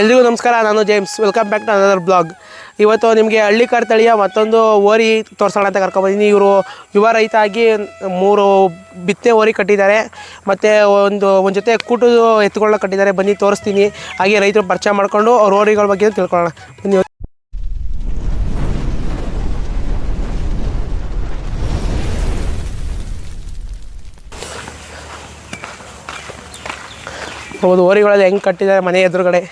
ಎಲ್ರಿಗೂ ನಮಸ್ಕಾರ, ನಾನು James welcome back to another blog ಇವತ್ತು ನಿಮಗೆ ಹಳ್ಳಿ ಕಾರ್ ತಳಿಯ ಮತ್ತೊಂದು ಓರಿ ತೋರಿಸೋಣ ಅಂತ ಕರ್ಕೊಂಬಂದಿನಿ. ಇವರು ಯುವ ರೈತ ಆಗಿ ಮೂರು ಬಿತ್ತನೆ ಓರಿ ಕಟ್ಟಿದ್ದಾರೆ. ಮತ್ತು ಒಂದು ಒಂದು ಜೊತೆ ಕೂಟು ಎತ್ತುಗಳನ್ನ ಕಟ್ಟಿದ್ದಾರೆ. ಬನ್ನಿ, ತೋರಿಸ್ತೀನಿ. ಹಾಗೆ ರೈತರು ಪರಿಚಯ ಮಾಡಿಕೊಂಡು ಅವ್ರ ಓರಿಗಳ ಬಗ್ಗೆ ತಿಳ್ಕೊಳ್ಳೋಣ. ಬನ್ನಿ. ಹೌದು, ಓರಿಗಳಲ್ಲಿ ಹೆಂಗೆ ಕಟ್ಟಿದ್ದಾರೆ ಮನೆ ಎದುರುಗಡೆ.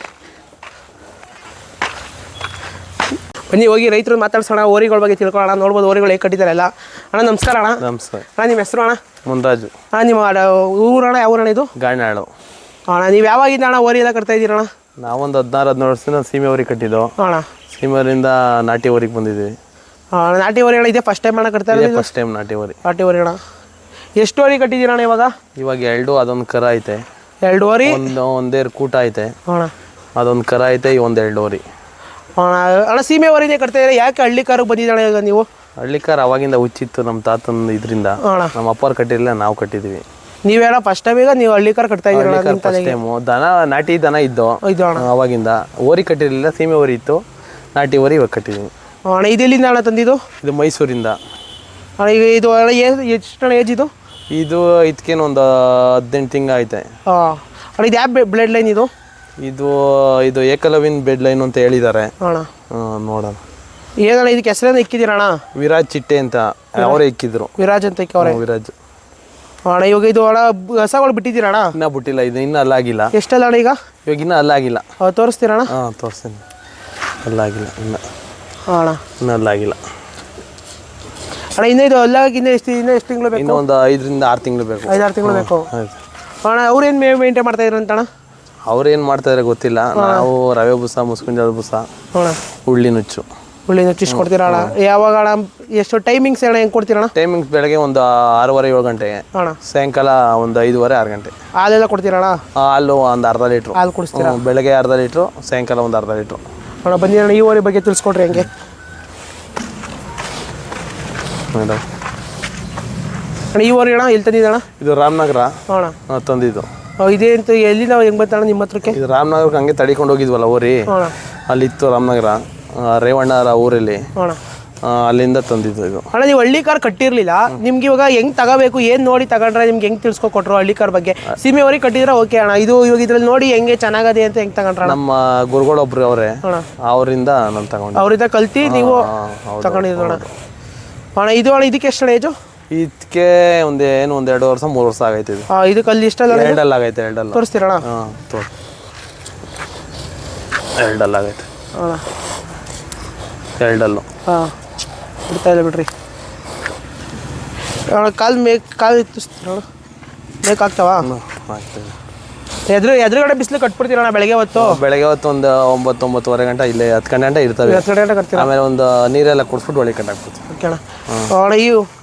ಬನ್ನಿ ಹೋಗಿ ರೈತರು ಮಾತಾಡ್ಸೋಣ ಓರಿಗಳ ಬಗ್ಗೆ ತಿಳ್ಕೊಳ್ಳೋಣ ನೋಡ್ಬೋದು ಓರಿಗಳು ಹೇಗೆ ಕಟ್ಟಿದ್ದಾರಲ್ಲ ಅಣ್ಣ ನಮಸ್ಕಾರ ಅಣ್ಣ. ನಮಸ್ಕಾರ. ಅಣ್ಣ ನಿಮ್ಮ ಹೆಸರು ಅಣ್ಣ? ಮುಂದಾಜು. ಅಣ್ಣ ನಿಮ್ಮ ಊರಣ ಊರಣ್ಣ ಯಾವ ಊರಣ್ಣ ಇದು? ಗಾಣಿನಾಳು ಅಣ್ಣ ನೀವು ಯಾವಾಗಿಂದ ಅಣ್ಣ ಓರಿ ಎಲ್ಲ ಕಟ್ತಾ ಇದ್ದೀರಣ್ಣ ನಾವೊಂದು ಹದಿನಾರು ಹದಿನೇಳು ವರ್ಷದಿಂದ ಸೀಮೆ ಓರಿ ಕಟ್ಟಿದ್ದೋ. ಅಣ್ಣ. ಸೀಮೆಯವರಿಂದ ನಾಟಿ ಓರಿಗೆ ಬಂದಿದ್ವಿ. ಅಣ್ಣ ನಾಟಿ ಓರಿ ಅಣ್ಣ ಇದೆ ಫಸ್ಟ್ ಟೈಮ್ ಅಣ್ಣ ಕಟ್ತಾ ಇದ್ದೀವಿ ಫಸ್ಟ್ ಟೈಮ್ ನಾಟಿ ಓರಿ ನಾಟಿ ಓರಿ ಅಣ್ಣ. ಎಷ್ಟು ಓರಿ ಕಟ್ಟಿದ್ದೀರಣ್ಣ ಇವಾಗ? ಇವಾಗ ಎರಡು ಅದೊಂದು ಕರ ಐತೆ. ಎರಡು ಓರಿ ಒಂದು ಒಂದೇರು ಕೂಟ ಐತೆ. ಅಣ್ಣ. ಅದೊಂದು ಕರ ಐತೆ ಈ ಒಂದು ಎರಡು ಊರಿ ಅಣ್ಣ ಅಣ್ಣ ಸೀಮೆ ಓರಿನೇ ಕಟ್ತಾ ಇದ್ರೆ ಯಾಕೆ ಹಳ್ಳಿ ಕಾರಿಗೆ ಬಂದಿದ್ದಾಳೆ ಈಗ ನೀವು? ಹಳ್ಳಿ ಕಾರ್ ಅವಾಗಿಂದ ಹುಚ್ಚಿತ್ತು ನಮ್ಮ ತಾತನ ಇದರಿಂದ. ಅಣ್ಣ. ನಮ್ಮ ಅಪ್ಪರು ಕಟ್ಟಿರಲಿಲ್ಲ ನಾವು ಕಟ್ಟಿದ್ವಿ. ನೀವೇನ ಫಸ್ಟ್ ಟೈಮ್ ಈಗ ನೀವು ಹಳ್ಳಿ ಕಾರ್ ಕಟ್ತಾ ಟೈಮು ದನ ನಾಟಿ ದನ ಇದ್ದು ಇದು ಅಣ್ಣ. ಅವಾಗಿಂದ. ಓರಿ ಕಟ್ಟಿರಲಿಲ್ಲ ಸೀಮೆ ಓರಿ ಇತ್ತು. ನಾಟಿ ಓರಿ ಇವಾಗ ಕಟ್ಟಿದ್ವಿ. ಅಣ್ಣ ಇದು ಎಲ್ಲಿಂದ ಅಣ್ಣ ತಂದಿದ್ದು? ಇದು ಮೈಸೂರಿಂದ. ಅಣ್ಣ ಈಗ ಇದು ಅಣ್ಣ ಏಜ್ ಎಷ್ಟು ಅಣ್ಣ ಏಜ್ ಇದು? ಇದು ಇದಕ್ಕೇನು ಒಂದು ಹದಿನೆಂಟು ತಿಂಗ ಐತೆ ಹಾಂ ಅಣ್ಣ ಇದು ಯಾವ ಬ್ಲಡ್ ಲೈನ್ ಇದು? ಇದು ಇದು ಏಕಲವಿನ್ ಬೆಡ್ ಲೈನ್ ಅಂತ ಹೇಳಿದ್ದಾರೆ ಅಣ್ಣ ನೋಡೋಣ. ಏನಣ್ಣ ಇದಕ್ಕೆ ಹೆಸರೇನು ಇಕ್ಕಿದ್ದೀರಣ್ಣ ವಿರಾಜ್ ಚಿಟ್ಟೆ ಅಂತ ಅವರೇ ಇಕ್ಕಿದ್ರು. ವಿರಾಜ್ ಅಂತ ಇಕ್ಕವ್ರೆ. ವಿರಾಜ್. ಅಣ್ಣ ಇವಾಗ ಇದು ಅಣ್ಣ ಹಸಗಳು ಬಿಟ್ಟಿದ್ದೀರಣ್ಣ ಇನ್ನ ಬಿಟ್ಟಿಲ್ಲ ಇದು ಇನ್ನೂ ಅಲ್ಲಾಗಿಲ್ಲ ಎಷ್ಟಲ್ಲ ಅಣ್ಣ ಈಗ? ಇವಾಗ ಇನ್ನೂ ಅಲ್ಲಾಗಿಲ್ಲ ತೋರಿಸ್ತೀರ ಅಣ್ಣ? ಹಾಂ ತೋರಿಸ್ತೀನಿ. ಅಲ್ಲಾಗಿಲ್ಲ ಇನ್ನ. ಅಣ್ಣ. ಇನ್ನೂ ಅಲ್ಲಾಗಿಲ್ಲ ಅಣ್ಣ ಇನ್ನೂ ಇದು ಅಲ್ಲಾಗಿ ಇನ್ನೂ ಎಷ್ಟು ಇನ್ನೂ ಎಷ್ಟು ತಿಂಗಳು ಬೇಕು? ಇನ್ನೂ ಒಂದು ಐದರಿಂದ ಆರು ತಿಂಗಳು ಬೇಕು. ಐದಾರು ತಿಂಗಳು ಬೇಕು. ಅಣ್ಣ ಅವ್ರೇನು ಮೇ ಮೇಂಟೈನ್ ಮಾಡ್ತಾ ಇದ್ರು ಅಂತಣ್ಣ ಅವ್ರೇನು ಮಾಡ್ತಾರೆ ಗೊತ್ತಿಲ್ಲ. ನಾವು ರವೆ ಬುಸ ಮುಸ್ಕುಂಜದ ಬುಸ ಹುಳ್ಳಿ ಉಳ್ಳಿ ನುಚ್ಚು ಉಳ್ಳಿ ನುಚ್ಚಿಸ್ ಕೊಡ್ತೀರಾ ಅಣ್ಣ? ಯಾವಾಗ ಅಣ್ಣ ಎಷ್ಟು ಟೈಮಿಂಗ್ಸ್ ಅಣ್ಣ ಹೆಂಗೆ ಕೊಡ್ತೀರಣ್ಣ? ಟೈಮಿಂಗ್ಸ್ ಬೆಳಗ್ಗೆ ಒಂದು ಆರೂವರೆ ಏಳು ಗಂಟೆಗೆ. ಅಣ್ಣ ಸಾಯಂಕಾಲ ಒಂದು ಐದುವರೆ ಆರು ಗಂಟೆ. ಹಾಲೆಲ್ಲ ಕೊಡ್ತೀರಣ್ಣ? ಹಾಲು ಒಂದು ಅರ್ಧ ಲೀಟ್ರು. ಹಾಲು ಕುಡಿಸ್ತೀರಾ? ಹ್ಮ್, ಬೆಳಗ್ಗೆ ಅರ್ಧ ಲೀಟ್ರು ಸಾಯಂಕಾಲ ಒಂದು ಅರ್ಧ ಲೀಟ್ರು. ಅಣ್ಣ ಬಂದಿರಣ್ಣ ಈ ಓರಿ ಬಗ್ಗೆ ತಿಳಿಸ್ಕೊಡ್ರಿ ಹೆಂಗೆ. ಮೇಡಮ್. ಅಣ್ಣ ಈ ಓರಿ ಅಣ್ಣ ಇಲ್ಲಿ ತಂದಿದ್ದಣ್ಣ ಇದು ರಾಮನಗರ. ಅಣ್ಣ ಆ, ತಂದಿದ್ದು. ಅಹ್, ಇದೇ ಅಂತ ಹೆಂಗ್ ಬಂತಾಣ ನಿಮ್ಮ ಹತ್ರಕ್ಕೆ? ಇದು ರಾಮನಗರಕ್ಕೆ ಹಂಗೆ ತಡಿಕೊಂಡು ಹೋಗಿದ್ವಲ್ಲ ಊರಿ. ಅಣ್ಣ ಅಲ್ಲಿತ್ತು ರಾಮನಗರ ಆ, ರೇವಣ್ಣರ ಊರಲ್ಲಿ. ಅಣ್ಣ ಆ, ಅಲ್ಲಿಂದ ತಂದಿದ್ದು ಇದು. ಅಣ್ಣ ನೀವು ಹಳ್ಳಿ ಕಾರ್ ಕಟ್ಟಿರ್ಲಿಲ್ಲ ನಿಮ್ಗೆ ಇವಾಗ ಹೆಂಗ್ ತಗೋಬೇಕು ಏನ್ ನೋಡಿ ತಗೊಂಡ್ರೆ ನಿಮ್ಗೆ ಹೆಂಗ್ ತಿಳ್ಸ್ಕೊ ಕೊಟ್ರು ಹಳ್ಳಿ ಕಾರ್ ಬಗ್ಗೆ? ಸೀಮೆವರೆಗೆ ಕಟ್ಟಿದ್ರೆ ಓಕೆ ಅಣ್ಣ ಇದು ಇವಾಗ ಇದ್ರಲ್ಲಿ ನೋಡಿ ಹೆಂಗೆ ಚೆನ್ನಾಗದೆ ಅಂತ ಹೆಂಗ್ ತಗೊಂಡ್ರ ಅಣ್ಣ ನಮ್ಮ ಗುರುಗಳೊಬ್ರು ಅವರೇ ಅಣ್ಣ ಅವರಿಂದ ನಾನು ತಗೊಂಡೆ ಅವ್ರಿಂದ ಕಲ್ತಿ ನೀವು ಹೌದು. ತಗೊಂಡಿದ್ರು ಅಣ್ಣ. ಅಣ್ಣ ಇದು ಅಣ್ಣ ಇದಕ್ಕೆ ಎಷ್ಟು ಏಜು ಇದಕ್ಕೆ ಒಂದು ಏನು ಒಂದು ಎರಡು ವರ್ಷ ಮೂರು ವರ್ಷ ಆಗೈತೆ ಇದು. ಇದಕ್ಕೆ ಅಲ್ಲಿ ಇಷ್ಟಲ್ಲ ಎರಡಲ್ಲ ಆಗೈತೆ ಎರಡಲ್ಲ. ತೋರಿಸ್ತೀರಣ ಹಾಂ ತೋರ್ ಎರಡಲ್ಲ ಆಗೈತೆ. ಎರಡಲ್ಲು. ಹಾಂ ಬಿಡ್ತಾ ಇಲ್ಲ ಬಿಡ್ರಿ. ಕಾಲು ಮೇಕ್ ಕಾಲು ಎತ್ತಿಸ್ತೀರಣ್ಣ? ಬೇಕಾಗ್ತಾವ ಆಗ್ತದೆ. ಎದುರು ಎದುರುಗಡೆ ಬಿಸಿಲು ಕಟ್ಬಿಡ್ತೀರಣ್ಣ ಬೆಳಗ್ಗೆ ಹೊತ್ತು? ಬೆಳಗ್ಗೆ ಹೊತ್ತು ಒಂದು ಒಂಬತ್ತು ಒಂಬತ್ತುವರೆ ಗಂಟೆ ಇಲ್ಲೇ ಹತ್ತು ಗಂಟೆ ಇರ್ತವೆ. ಹತ್ತು ಗಂಟೆ ಆಮೇಲೆ ಒಂದು ನೀರೆಲ್ಲ ಕುಡಿಸ್ಬಿಟ್ಟು ಒಳಗೆ ಕಟ್ಟಾಕ್ಬಿಡ್ತೀವಿ. ಓಕೆ ಅಣ್ಣ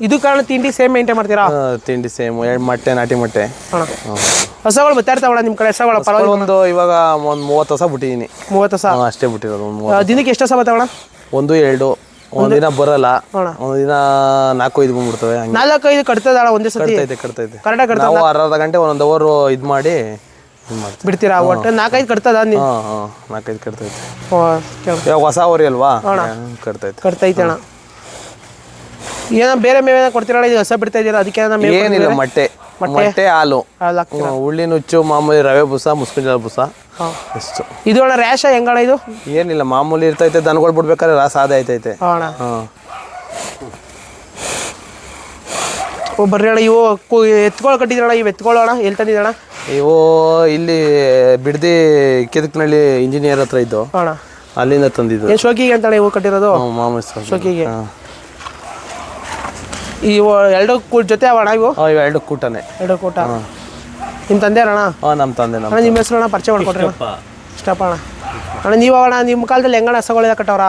ಇದು ಕಾರಣ ತಿಂಡಿ ಸೇಮ್ ಮೇಂಟೈನ್ ಮಾಡ್ತೀರಾ? ಆ, ತಿಂಡಿ ಸೇಮ್ ಎರಡು ಮೊಟ್ಟೆ ನಾಟಿ ಮೊಟ್ಟೆ. ಅಣ್ಣ. ಹಸಗಳು ಬರ್ತಾ ಇರ್ತಾವಣ್ಣ ನಿಮ್ಮ ಕಡೆ? ಹಸಗಳು ಪರವಾಗಿಲ್ಲ ಒಂದು ಇವಾಗ ಒಂದು ಮೂವತ್ತು ಹೊಸ ಬಿಟ್ಟಿದ್ದೀನಿ ಮೂವತ್ತು ಹಸ? ಅಷ್ಟೇ ಬಿಟ್ಟಿರೋದು ಒಂದು ಮೂವತ್ತು ದಿನಕ್ಕೆ ಎಷ್ಟು ಹಸ ಬರ್ತಾವಣ್ಣ ಒಂದು ಎರಡು. ಒಂದಿನ ಬರಲ್ಲ. ಅಣ್ಣ. ಒಂದಿನ ನಾಲ್ಕು ಐದು ಬಂದ್ಬಿಡ್ತವೆ ಹಂಗೆ. ನಾಲ್ಕೈದು ಕಟ್ತದಣ್ಣ ಒಂದೇ ಸತಿ? ಕಟ್ತೈತೆ ಕಟ್ತೈತೆ. ಕರೆಕ್ಟಾಗಿ ಕಟ್ತಾವ ನಾವು ಅರ್ಧ ಗಂಟೆ ಒಂದೊಂದು ಅವರು ಇದು ಮಾಡಿ ಇದು ಮಾಡ್ತೀವಿ. ಬಿಡ್ತೀರಾ? ಒಟ್ಟು ನಾಲ್ಕೈದು ಕಟ್ತದ ನೀವು ಹಾಂ ಹಾಂ ನಾಲ್ಕೈದು ಕಟ್ತೈತೆ. ಇವಾಗ ಹೊಸ ಅವ್ರಿ ಅಲ್ವಾ? ಕಟ್ತೈತೆ. ಕಟ್ತೈತೆ ಅಣ್ಣ. ಏನೋ ಬೇರೆ ಮೇವೇನ ಕೊಡ್ತೀರಲ್ಲ ಇದು ಹಸ ಬಿಡ್ತಾ ಇದೀರಾ ಅದಕ್ಕೆ ಏನೋ ಮೇವು ಏನಿಲ್ಲ ಮೊಟ್ಟೆ. ಮೊಟ್ಟೆ? ಹಾಲು. ಹಾಲು ಹಾಕ್ತೀರಾ? ಹ್ಮ್, ಉಳ್ಳಿ ನುಚ್ಚು ಮಾಮೂಲಿ ರವೆ ಬುಸ ಮುಸ್ಕಿನ ಬುಸ. ಹಾಂ. ಇದು ಅಣ್ಣ ರ್ಯಾಶ ಹೆಂಗಣ್ಣ ಇದು? ಏನಿಲ್ಲ ಮಾಮೂಲಿ ಇರ್ತೈತೆ ದನಗಳು ಬಿಡ್ಬೇಕಾದ್ರೆ ರಾಸ ಆದ ಐತೈತೆ. ಹಾಂ ಅಣ್ಣ. ಹಾಂ. ಓ ಬರ್ರಿ ಅಣ್ಣ ಇವು ಕು- ಎತ್ಕೊಳ್ಳೋ ಕಟ್ಟಿದ್ರಣ್ಣ ಇವು ಎತ್ಕೊಳ್ಳೋಣ ಎಲ್ಲಿ ತಂದಿದ್ದಣ್ಣ ಇವು ಇಲ್ಲಿ ಬಿಡ್ದಿ ಕೆದಕ್ನಳ್ಳಿ ಇಂಜಿನಿಯರ್ ಹತ್ರ ಇದ್ದು ಅಣ್ಣ. ಅಲ್ಲಿಂದ ತಂದಿದ್ದು. ಏನು ಶೋಕಿಗೆ ಅಂತಣ್ಣ ಇವು ಕಟ್ಟಿರೋದು? ಹ್ಮ್, ಮಾಮೂಲಿ ಶೋಕಿಗೆ. ಹಾಂ. ಇವು ಎರಡು ಕೂಟ ಜೊತೆ ಅವಣ್ಣ ಇವು? ಇವು ಎರಡು ಕೂಟನೇ. ಎರಡು ಕೂಟ. ನಿಮ್ಮ ತಂದೆ ಅಣ್ಣ? ಹಾಂ ನಮ್ಮ ತಂದೆ ನಮ್ಮ ಅಣ್ಣ ನಿಮ್ಮ ಹೆಸರು ಅಣ್ಣ ಪರಿಚಯ ಮಾಡ್ಕೊಟ್ರಿ ಅಣ್ಣ. ಇಷ್ಟಪ್ಪ. ಅಣ್ಣ. ಅಣ್ಣ ನೀವು ಅಣ್ಣ ನಿಮ್ಮ ಕಾಲದಲ್ಲಿ ಹೆಂಗಣ್ಣ ಹಸಗಳೆಲ್ಲ ಕಟ್ಟವ್ರ?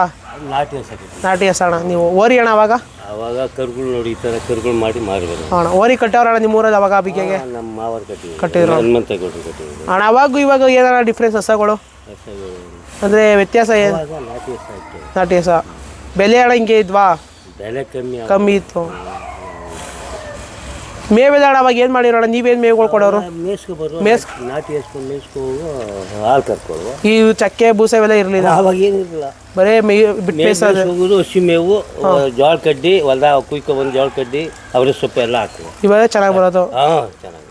ನಾಟಿ ಹಸಕ್ಕೆ ನಾಟಿ ಹಸ ಅಣ್ಣ. ನೀವು ಓರಿ ಅಣ್ಣ ಅವಾಗ? ಅವಾಗ ಕರುಗಳು ನೋಡಿ ಈ ಥರ ಕರುಗಳು ಮಾಡಿ ಮಾರಿದ್ರು ಅಣ್ಣ ಓರಿ ಕಟ್ಟವ್ರ ಅಣ್ಣ ನಿಮ್ಮ ಊರಲ್ಲಿ ಅವಾಗ ಬಿಗೆಗೆ ನಮ್ಮ ಮಾವರ್ ಕಟ್ಟಿದ್ರು. ಕಟ್ಟಿದ್ರು. ಅಣ್ಣ ಅವಾಗ ಇವಾಗ ಏನಾರ ಡಿಫ್ರೆನ್ಸ್ ಹಸಗಳು? ಹಸಗಳು. ಅಂದರೆ ವ್ಯತ್ಯಾಸ ಏನು? ಹಸ ನಾಟಿ ಹಸ. ಬೆಲೆ ಅಣ್ಣ ಹಿಂಗೆ ಇದ್ವಾ? ಬೆಲೆ ಕಮ್ಮಿ ಆಗ- ಕಮ್ಮಿ ಇತ್ತು. ಅಣ್ಣ ಅವಾಗ ಏನು ಮಾಡಿರೋಣ? ನೀವೇನು ಮೇವುಗಳು ಕೊಡೋರು? ಮೇಸ್ಕೊ ಬರೋ ಮೇಸ್ ನಾಟಿ ಹಚ್ಕೊಂಡು ಮೇಸ್ಕೊ ಹೋಗು ಹಾಲು ಕರ್ಕೊಳ್ಳುವ. ಈ ಚಕ್ಕೆ ಬೂಸ ಇವೆಲ್ಲ ಇರಲಿಲ್ಲ? ಅವಾಗ ಏನಿರಲಿಲ್ಲ ಬರೇ ಮೇ ಬಿಟ್ಟು ಹೋಗೋದು ಹಸಿ ಮೇವು ಜೋಳ ಕಡ್ಡಿ ಹೊಲ್ದ ಕುಯ್ಕೊ ಬಂದು ಜೋಳ ಕಡ್ಡಿ ಅವ್ರ ಸೊಪ್ಪು ಎಲ್ಲ ಹಾಕುವ. ಇವೆಲ್ಲ ಚೆನ್ನಾಗಿ ಬರೋದು. ಹಾಂ ಚೆನ್ನಾಗಿ.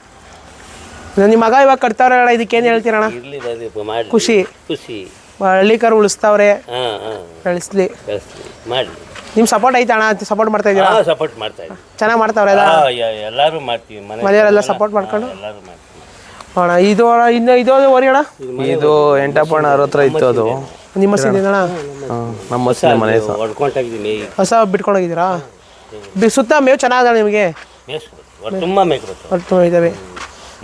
ನಿಮ್ಮ ಮಗ ಇವಾಗ ಕಟ್ತಾವ್ರೆ ಅಣ್ಣ ಇದಕ್ಕೇನು ಹೇಳ್ತೀರಣ್ಣ? ಇರಲಿ ಅದು ಮಾಡಿ ಖುಷಿ. ಖುಷಿ. ಹಳ್ಳಿ ಕಾರು ಉಳಿಸ್ತಾವ್ರೆ. ಹಾಂ ಹಾಂ. ಬೆಳೆಸ್ಲಿ ಕಳಿಸ್ಲಿ ಮಾಡಲಿ. ನಿಮ್ಮ ಸಪೋರ್ಟ್ ಐತೆ ಅಣ್ಣ ಸಪೋರ್ಟ್ ಮಾಡ್ತಾ ಇದ್ದೀರಾ? ಹಾಂ ಸಪೋರ್ಟ್ ಮಾಡ್ತಾ ಇದ್ದೀವಿ. ಚೆನ್ನಾಗಿ ಮಾಡ್ತಾವ್ರೆ ಎಲ್ಲ? ಎಲ್ಲರೂ ಮಾಡ್ತೀವಿ ಮನೆ ಮನೆಯವರೆಲ್ಲ ಸಪೋರ್ಟ್ ಮಾಡ್ಕೊಂಡು? ಎಲ್ಲರೂ ಮಾಡ್ತೀವಿ. ಅಣ್ಣ ಇದು ಅಣ್ಣ ಇನ್ನು ಇದು ಓರಿ ಅಣ್ಣ? ಇದು ಎಂಟಪ್ಪಣ್ಣ ಅವ್ರ ಹತ್ರ ಇತ್ತು ಅದು. ನಿಮ್ಮ ಸಿಂದ ಅಣ್ಣ? ನಮ್ಮ ಮಸ್ಸಿನ ಮನೆ ಹೆಸರು. ಹೊಡ್ಕೊಂಡಾಗಿದ್ದೀನಿ ಹೊಸ ಬಿಟ್ಕೊಂಡೋಗಿದ್ದೀರಾ ಬಿ ಸುತ್ತ ಮೇವು ಚೆನ್ನಾಗದ ನಿಮಗೆ? ಒಟ್ಟು ತುಂಬ ಮೇಕ್ ಬರ್ತವೆ ಒಟ್ಟು ಇದ್ದಾವೆ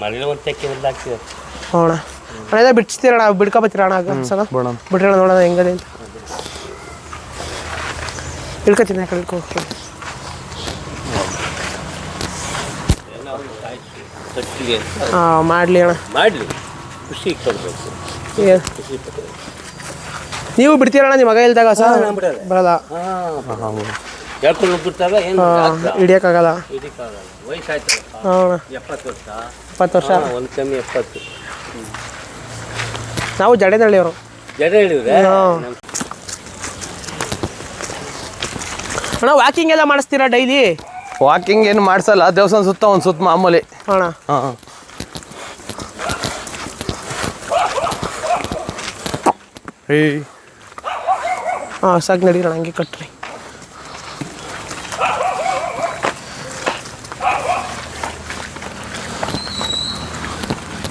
ಮನೇಲಿ ಒಂದು ತೆಕ್ಕೆ ಒಂದು ಹಾಕ್ತೀವಿ. ಅಣ್ಣ ಅಣ್ಣ. ಎಲ್ಲ ಬಿಡ್ಸ್ತೀರಣ್ಣ ಬಿಡ್ಕೊಬತ್ತೀರ ಅಣ್ಣ? ಸಲ ಬಿಡೋಣ. ಬಿಟ್ರಣ ನೋಡೋಣ ಹೆಂಗದೆ ಅಂತ. ಇಳ್ಕೊತೀನಿ ಆ ಕಡೆ ಇಳ್ಕೊ. ಹಾಂ ಮಾಡಲಿ ಅಣ್ಣ. ಮಾಡಲಿ. ಖುಷಿ ಕೊಡಬೇಕು. ಏ- ಖುಷಿ ಪಡ್ಬೇಕು ನೀವು ಬಿಡ್ತೀರಣ್ಣ ನಿಮ್ಮ ಮಗ ಇಲ್ದಾಗ ಸರ್ ಬಿಡಲ್ಲ. ಬರಲ್ಲ. ಹಾಂ ಹೇಳ್ಕೊಂಡು ಏನು ಹಿಡಿಯೋಕ್ಕಾಗಲ್ಲ. ಇದಕ್ಕಾಗಲ್ಲ ವಯಸ್ಸಾಯ್ತು ಹಾಂ ಅಣ್ಣ. ಎಪ್ಪತ್ತು ವರ್ಷ. ಇಪ್ಪತ್ತು ವರ್ಷ? ಒಂದು ಕಮ್ಮಿ ಎಪ್ಪತ್ತು. ನಾವು ಜಡೆದಳ್ಳಿಯವರು ಜಡೆ ಹೇಳಿದ್ರೆ ಅಣ್ಣ ವಾಕಿಂಗ್ ಎಲ್ಲ ಮಾಡಿಸ್ತೀರಾ ಡೈಲಿ ವಾಕಿಂಗ್ ಏನು ಮಾಡಿಸಲ್ಲ ದೇವಸ್ಥಾನ ಸುತ್ತ ಒಂದು ಸುತ್ತ ಮಾಮೂಲಿ. ಅಣ್ಣ. ಹಾಂ. ಏಯ್ ಹಾಂ ಸಾಕು ನಡೀರಣ ಹಂಗೆ ಕಟ್ರಿ.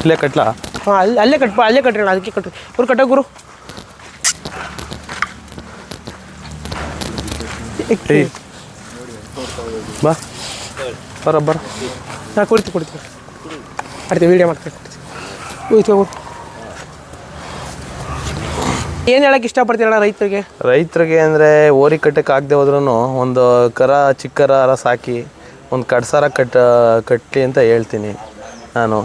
ಇಲ್ಲೇ ಕಟ್ಲಾ? ಹಾಂ ಅಲ್ಲಿ ಅಲ್ಲೇ ಕಟ್ಪ ಅಲ್ಲೇ ಕಟ್ರಿ ಅಣ್ಣ ಅದಕ್ಕೆ ಕಟ್ರಿ. ಗುರು ಕಟ್ಟ ಗುರು? ಏಯ್. ಬಾ. ಬರ ಬರ. ನಾ ಕುಡಿತು ಕುಡಿತು ಅಡ್ತೀವಿ ವೀಡಿಯೋ ಮಾಡ್ತೀವಿ ಹೋಯ್ತು ಹೋಗು ಏನು ಹೇಳಕ್ಕೆ ರೈತರಿಗೆ? ರೈತರಿಗೆ ಅಂದರೆ ಓರಿ ಕಟ್ಟಕ್ಕೆ ಆಗದೆ ಹೋದ್ರೂ ಒಂದು ಕರ, ಚಿಕ್ಕರ ಸಾಕಿ ಒಂದು ಕಡ್ಸಾರ ಕಟ್ ಕಟ್ಲಿ ಅಂತ ಹೇಳ್ತೀನಿ. ನಾನು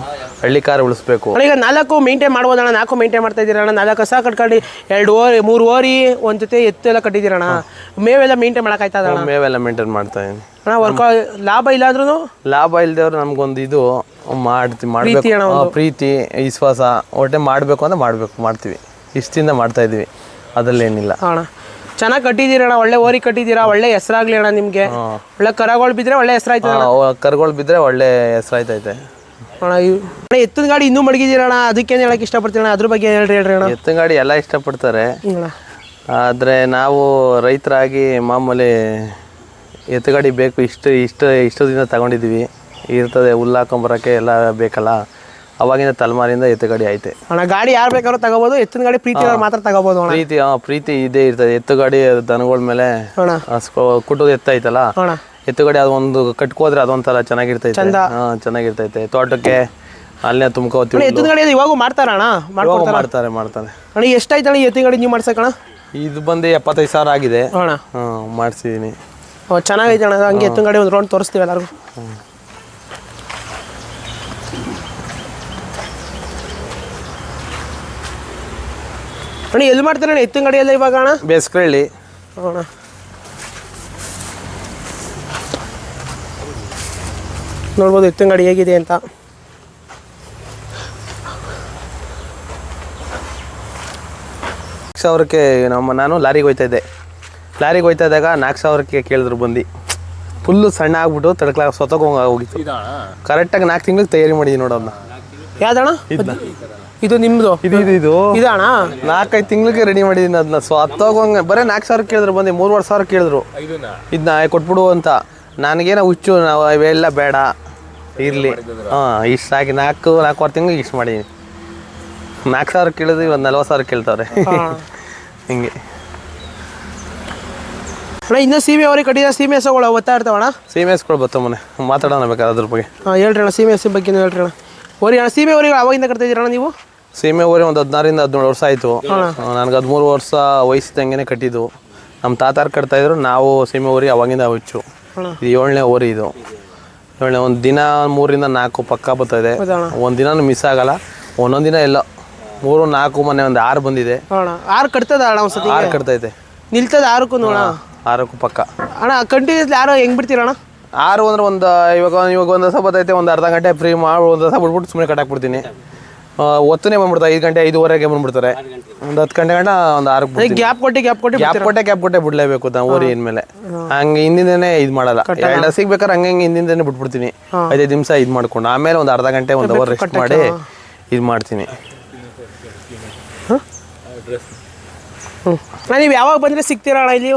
ಹಳ್ಳಿ ಕಾರ್ ಉಳಿಸ್ಬೇಕು. ಅಣ್ಣ ಈಗ ನಾಲ್ಕು ಮೇಂಟೈನ್ ಮಾಡ್ಬೋದಣ್ಣ ನಾಲ್ಕು ಮೇಂಟೈನ್ ಮಾಡ್ತಾ ಇದ್ದೀರಣ್ಣ. ನಾಲ್ಕು ಕಸ ಕಟ್ಕೊಂಡು ಎರಡು ಓರಿ ಮೂರು ಓರಿ ಒಂದು ಜೊತೆ ಎತ್ತು ಎಲ್ಲ ಕಟ್ಟಿದ್ದೀರಣ್ಣ. ಮೇವೆಲ್ಲ ಮೇಂಟೈನ್ ಮಾಡೋಕ್ಕಾಯ್ತದಣ್ಣ? ಮೇವೆಲ್ಲ ಮೇಂಟೈನ್ ಮಾಡ್ತಾ ಇದ್ದೀನಿ ಅಣ್ಣ ವರ್ಕ್ ಲಾಭ ಇಲ್ಲಾದ್ರೂ ಲಾಭ ಇಲ್ದೇವ್ರು ನಮ್ಗೊಂದು ಇದು ಮಾಡ್ತೀವಿ ಮಾಡ್ತೀವಿ ಅಣ್ಣ ಪ್ರೀತಿ ವಿಶ್ವಾಸ ಒಟ್ಟೆ ಮಾಡಬೇಕು ಅಂದ್ರೆ ಮಾಡಬೇಕು ಮಾಡ್ತೀವಿ. ಇಷ್ಟಿಂದ ಮಾಡ್ತಾ ಇದೀವಿ. ಅದರಲ್ಲೇನಿಲ್ಲ ಅಣ್ಣ. ಚೆನ್ನಾಗಿ ಕಟ್ಟಿದ್ದೀರಣ್ಣ ಒಳ್ಳೆ ಓರಿ ಕಟ್ಟಿದ್ದೀರಾ ಒಳ್ಳೆ ಹೆಸರಾಗ್ಲಿ ಅಣ್ಣ ನಿಮಗೆ. ಒಳ್ಳೆ ಕರಗಳು ಬಿದ್ದರೆ ಒಳ್ಳೆ ಹೆಸರಾಯ್ತದ ಕರಗಳು ಬಿದ್ದರೆ ಒಳ್ಳೆ ಹೆಸರಾಯ್ತೈತೆ. ಅಣ್ಣ ಇವ್- ಅಣ್ಣ ಎತ್ತಿನ ಗಾಡಿ ಇನ್ನೂ ಮಡಗಿದ್ದೀರಣ್ಣ ಅದಕ್ಕೇನು ಹೇಳಕ್ಕೆ ಇಷ್ಟಪಡ್ತೀರಣ್ಣ ಅದ್ರ ಬಗ್ಗೆ ಹೇಳ್ರಿ ಹೇಳ್ರಿ ಅಣ್ಣ? ಎತ್ತಿನ ಗಾಡಿ ಎಲ್ಲ ಇಷ್ಟಪಡ್ತಾರೆ. ಅಣ್ಣ. ಆದರೆ ನಾವು ರೈತರಾಗಿ ಮಾಮೂಲಿ ಎತ್ತು ಗಾಡಿ ಬೇಕು ಇಷ್ಟು ಇಷ್ಟು ಇಷ್ಟು ದಿನ ತಗೊಂಡಿದ್ವಿ ಇರ್ತದೆ ಹುಲ್ಲು ಹಾಕೊಂಬರೋಕ್ಕೆ ಎಲ್ಲ ಬೇಕಲ್ಲ. ಅವಾಗಿಂದ ತಲೆಮಾರಿಂದ ಎತ್ತುಗಾಡಿ ಐತೆ. ಅಣ್ಣ ಗಾಡಿ ಯಾರು ಬೇಕಾದ್ರೂ ತಗೋಬೋದು ಎತ್ತಿನ ಗಾಡಿ ಪ್ರೀತಿ ಮಾತ್ರ ತಗೋಬೋದು ಅಣ್ಣ. ಪ್ರೀತಿ ಆ, ಪ್ರೀತಿ ಇದೇ ಇರ್ತದೆ. ಎತ್ತು ಗಾಡಿ ದನಗಳ ಮೇಲೆ ಅಣ್ಣ. ಎತ್ತ ಐತಲ್ಲ? ಅಣ್ಣ. ಎತ್ತುಗಾಡಿ ಅದೊಂದು ಕಟ್ಕೋದ್ರೆ ಅದೊಂಥರ ಚೆನ್ನಾಗಿರ್ತೈತೆ. ಚಂದ. ಹಾ ಚೆನ್ನಾಗಿರ್ತೈತೆ. ತೋಟಕ್ಕೆ ಅಲ್ಲೇ ಅಣ್ಣ ತುಂಬ್ಕೋತೀವಿ ಎತ್ತಿನ ಗಾಡಿ ಇವಾಗೂ ಮಾಡ್ತಾರ ಅಣ್ಣ? ಮಾಡ್ಕೊಡ್ತಾರ? ಮಾಡ್ತಾರೆ ಮಾಡ್ತಾರೆ. ಅಣ್ಣ ಎಷ್ಟಾಯ್ತು ಅಣ್ಣ ಎತ್ತಿನ ಗಾಡಿ ನೀವು ಮಾಡ್ಸಕ್ಕಣ್ಣ ಇದು ಬಂದು ಎಪ್ಪತ್ತೈದು ಸಾವಿರ ಆಗಿದೆ. ಅಣ್ಣ. ಹಾಂ ಮಾಡಿಸಿದ್ದೀನಿ ಓ, ಚೆನ್ನಾಗೈತೆ ಅಣ್ಣ. ಹಂಗೆ ಎತ್ತಿನ ಗಾಡಿ ಒಂದು ರೌಂಡ್ ತೋರಿಸ್ತೀವಿ ಎಲ್ಲರಿಗೂ. ಅಣ್ಣ ಎಲ್ಲಿ ಮಾಡ್ತಾರೆ ಅಣ್ಣ ಎತ್ತಿನ ಗಾಡಿ ಎಲ್ಲ ಇವಾಗ ಅಣ್ಣ? ಬೇಸ್ಕಳ್ಳಿ ಅಣ್ಣ. ನೋಡ್ಬೋದು ಎತ್ತಿನ ಗಾಡಿ ಹೇಗಿದೆ ಅಂತ. ನಾಲ್ಕು ಸಾವಿರಕ್ಕೆ ನಮ್ಮ ನಾನು ಲಾರಿಗೆ ಹೋಯ್ತಾ ಇದ್ದೆ. ಲಾರಿಗೆ ಹೋಯ್ತಾ ಇದ್ದಾಗ ನಾಲ್ಕು ಸಾವಿರಕ್ಕೆ ಕೇಳಿದ್ರು ಬಂದು. ಫುಲ್ಲು ಸಣ್ಣ ಆಗ್ಬಿಟ್ಟು ತಡಕ್ಲ ಸ್ವತಃ ಹೋಗಿತ್ತು. ಕರೆಕ್ಟಾಗಿ ನಾಲ್ಕು ತಿಂಗಳಿಗೆ ತಯಾರಿ ಮಾಡಿದ್ದೀನಿ ನೋಡೋಣ ಯಾವ್ದಣ್ಣ ಇದು ನಿಮ್ಮದು ಇದು ಇದು ಇದು. ಇದಣ್ಣ ನಾಲ್ಕೈದು ತಿಂಗಳಿಗೆ ರೆಡಿ ಮಾಡಿದ್ದೀನಿ ಅದನ್ನ ಸೊ ಹತ್ತೋಗಂಗೆ ಬರೀ ನಾಲ್ಕು ಸಾವಿರ ಕೇಳಿದ್ರು ಬಂದು ಮೂರುವರೆ ಸಾವಿರ ಕೇಳಿದ್ರು. ಇದನ್ನ ಕೊಟ್ಬಿಡು ಅಂತ. ನನಗೇನೋ ಹುಚ್ಚು ನಾವು ಇವೆಲ್ಲ ಬೇಡ. ಇರಲಿ. ಹಾಂ ಇಷ್ಟು ಸಾಕಿ ನಾಲ್ಕು ನಾಲ್ಕುವರೆ ತಿಂಗಳು ಇಷ್ಟು ಮಾಡಿದ್ದೀನಿ ನಾಲ್ಕು ಸಾವಿರ ಕೇಳಿದ್ವಿ ಒಂದು ನಲ್ವತ್ತು ಸಾವಿರ ಕೇಳ್ತಾವ್ರೆ. ಹಿಂಗೆ. ಅಣ್ಣ ಇನ್ನೂ ಸೀಮೆ ಅವ್ರಿಗೆ ಕಟ್ಟಿದ ಸೀಮೆ ಹಸುಗಳು ಒತ್ತಾ ಇರ್ತಾವಣ್ಣ? ಸೀಮೆ ಎಸ್ಗಳು ಬರ್ತಾವ ಮನೆ ಮಾತಾಡೋಣ ಬೇಕಾದ್ರೆ ಅದ್ರ ಬಗ್ಗೆ. ಹಾಂ ಹೇಳ್ರಿ ಅಣ್ಣ ಸೀಮೆ ಎಸ್ ಬಗ್ಗೆ ಹೇಳ್ರಿ ಅಣ್ಣ. ಓರಿ ಅಣ್ಣ ಸೀಮೆ ಅವರಿಗೆ ಅವಾಗಿಂದ ಕಟ್ತಾ ಇದ್ದೀರಣ್ಣ ನೀವು? ಸೀಮೆ ಊರಿ ಒಂದು ಹದಿನಾರಿಂದ ಹದಿನೇಳು ವರ್ಷ ಆಯಿತು. ನನಗೆ ಹದಿಮೂರು ವರ್ಷ ವಯಸ್ಸಿದಂಗೆ ಕಟ್ಟಿದ್ದು. ನಮ್ಮ ತಾತಾರು ಕಟ್ತಾ ಇದ್ರು ನಾವು ಸೀಮೆ ಊರಿ ಅವಾಗಿಂದ ಹುಚ್ಚು. ಇದು ಏಳನೇ ಓರಿ ಇದು. ಏಳನೇ ಒಂದು ದಿನ ಮೂರಿಂದ ನಾಲ್ಕು ಪಕ್ಕ ಬರ್ತಾ ಇದೆ ಒಂದು ದಿನ ಮಿಸ್ ಆಗಲ್ಲ. ಒಂದೊಂದು ದಿನ ಎಲ್ಲ ಮೂರು ನಾಲ್ಕು ಮನೆ ಒಂದು ಆರು ಬಂದಿದೆ. ಅಣ್ಣ ಆರು ಕಟ್ತದ ಅಣ್ಣ ಒಂದ್ಸತಿ? ಆರು ಕಟ್ತೈತೆ. ನಿಲ್ತದ ಆರಕ್ಕೂ ನೋಡ ಆರಕ್ಕೂ ಪಕ್ಕ. ಅಣ್ಣ ಕಂಟಿನ್ಯೂಸ್ಲಿ ಆರು ಹೆಂಗ್ ಬಿಡ್ತೀರಣ್ಣ? ಆರು ಅಂದ್ರೆ ಒಂದು ಇವಾಗ ಇವಾಗ ಒಂದು ಬರ್ತೈತೆ ಒಂದು ಅರ್ಧ ಗಂಟೆ ಫ್ರೀ ಮಾಡಿ ಒಂದು ದಿವಸ ಬಿಟ್ಬಿಟ್ಟು ಸುಮ್ಮನೆ ಕಟ್ಟಾಕ್ಬಿಡ್ತೀನಿ ಒತ್ತನೇ ಬಂದ್ಬಿಡ್ತಾರೆ ಐದು ಗಂಟೆ ಐದುವರೆಗೆ ಬಂದ್ಬಿಡ್ತಾರೆ. ಒಂದು ಹತ್ತು ಗಂಟೆ ಗಂಟ ಒಂದು ಆರು ಗ್ಯಾಪ್ ಕೊಟ್ಟಿ ಗ್ಯಾಪ್ ಕೊಟ್ಟು ಗ್ಯಾಪ್ ಕೊಟ್ಟೆ ಗ್ಯಾಪ್ ಕೊಟ್ಟೆ ಬಿಡ್ಲೇಬೇಕು ನಾವು ಊರಿ ಇನ್ಮೇಲೆ. ಹಂಗೆ ಹಿಂದಿಂದನೇ ಇದು ಮಾಡಲ್ಲ. ಎರಡು ಸಿಗ್ಬೇಕಾದ್ರೆ ಹಂಗೆ ಹಂಗೆ ಹಿಂದಿಂದನೇ ಬಿಟ್ಬಿಡ್ತೀನಿ. ಐದೈದು ನಿಮಿಷ ಇದು ಮಾಡ್ಕೊಂಡು ಆಮೇಲೆ ಒಂದು ಅರ್ಧ ಗಂಟೆ ಒಂದು ಅವರ್ ರೆಸ್ಟ್ ಮಾಡಿ ಇದು ಮಾಡ್ತೀನಿ. ನೀವು ಯಾವಾಗ ಬಂದರೆ ಸಿಗ್ತೀರಾ ಅಣ್ಣ ಇಲ್ಲಿ?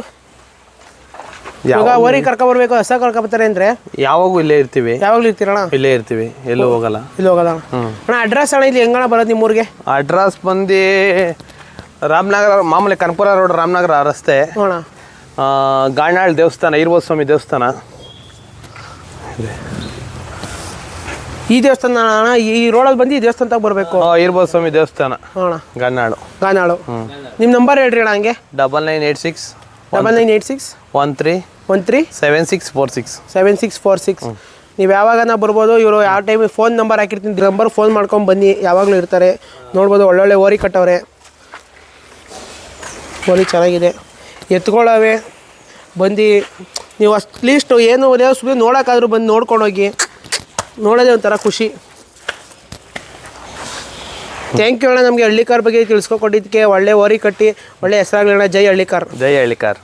ಯಾವ ಇವಾಗ ಕರ್ಕೊ ಬರ್ಬೇಕು ಹೊಸ ಕರ್ಕೊಬರ್ತಾರೆ ಅಂದ್ರೆ? ಯಾವಾಗೂ ಇಲ್ಲೇ ಇರ್ತೀವಿ. ಯಾವಾಗಲೂ ಇರ್ತೀರಣ್ಣ? ಇಲ್ಲೇ ಇರ್ತೀವಿ ಎಲ್ಲೂ ಹೋಗಲ್ಲ. ಇಲ್ಲಿ ಹೋಗಲ್ಲ. ಅಣ್ಣ ಅಡ್ರೆಸ್ ಅಣ್ಣ ಇಲ್ಲಿ ಹೆಂಗಣ ಬರೋದು ನಿಮ್ಮೂರಿಗೆ ಅಡ್ರೆಸ್ ಬಂದು ರಾಮನಗರ ಮಾಮೂಲಿ ಕನಕಪುರ ರೋಡ್ ರಾಮನಗರ ರಸ್ತೆ. ಅಣ್ಣ ಗಾಣಾಳ್ ದೇವಸ್ಥಾನ ಇರ್ಬೋದು ಸ್ವಾಮಿ ದೇವಸ್ಥಾನ ಈ ದೇವಸ್ಥಾನ ಅಣ್ಣ ಈ ರೋಡಲ್ಲಿ ಬಂದು ಈ ದೇವಸ್ಥಾನದಾಗ ಬರಬೇಕು. ಆ, ಈರ್ಬೋದ್ ಸ್ವಾಮಿ ದೇವಸ್ಥಾನ. ಅಣ್ಣ ಗಾಣಾಳು. ಗಾನಾಳು ನಿಮ್ಮ ನಂಬರ್ ಹೇಳ್ರಿ ಅಣ್ಣ ಹಂಗೆ. Double nine eight six double nine eight six one three one three seven six four six seven six four six ನೀವು ಯಾವಾಗನ ಬರ್ಬೋದು ಇವರು ಯಾವ ಟೈಮಿಗೆ ಫೋನ್ ನಂಬರ್ ಹಾಕಿರ್ತೀನಿ ನಂಬರ್ ಫೋನ್ ಮಾಡ್ಕೊಂಡು ಬನ್ನಿ ಯಾವಾಗಲೂ ಇರ್ತಾರೆ. ನೋಡ್ಬೋದು ಒಳ್ಳೊಳ್ಳೆ ಓರಿ ಕಟ್ಟವ್ರೆ. ಓರಿ ಚೆನ್ನಾಗಿದೆ. ಎತ್ಕೊಳ್ಳೋವೆ. ಬಂದು ನೀವು ಅಟ್ಲೀಸ್ಟ್ ಏನು ಸುಮ್ಮನೆ ನೋಡೋಕ್ಕಾದ್ರೂ ಬಂದು ನೋಡ್ಕೊಂಡೋಗಿ. ನೋಡೋದೇ ಒಂಥರ ಖುಷಿ. ಥ್ಯಾಂಕ್ ಯು ಅಣ್ಣ, ನಮಗೆ ಹಳ್ಳಿಕಾರ್ ಬಗ್ಗೆ ತಿಳಿಸ್ಕೊಂಡಿದ್ದಕ್ಕೆ ಒಳ್ಳೆ ಓರಿ ಕಟ್ಟಿ, ಒಳ್ಳೆ ಹೆಸರಾಗ್ಲಿ ಅಣ್ಣ. ಜೈ ಹಳ್ಳಿಕಾರ್. ಜೈ ಹಳ್ಳಿಕಾರ್.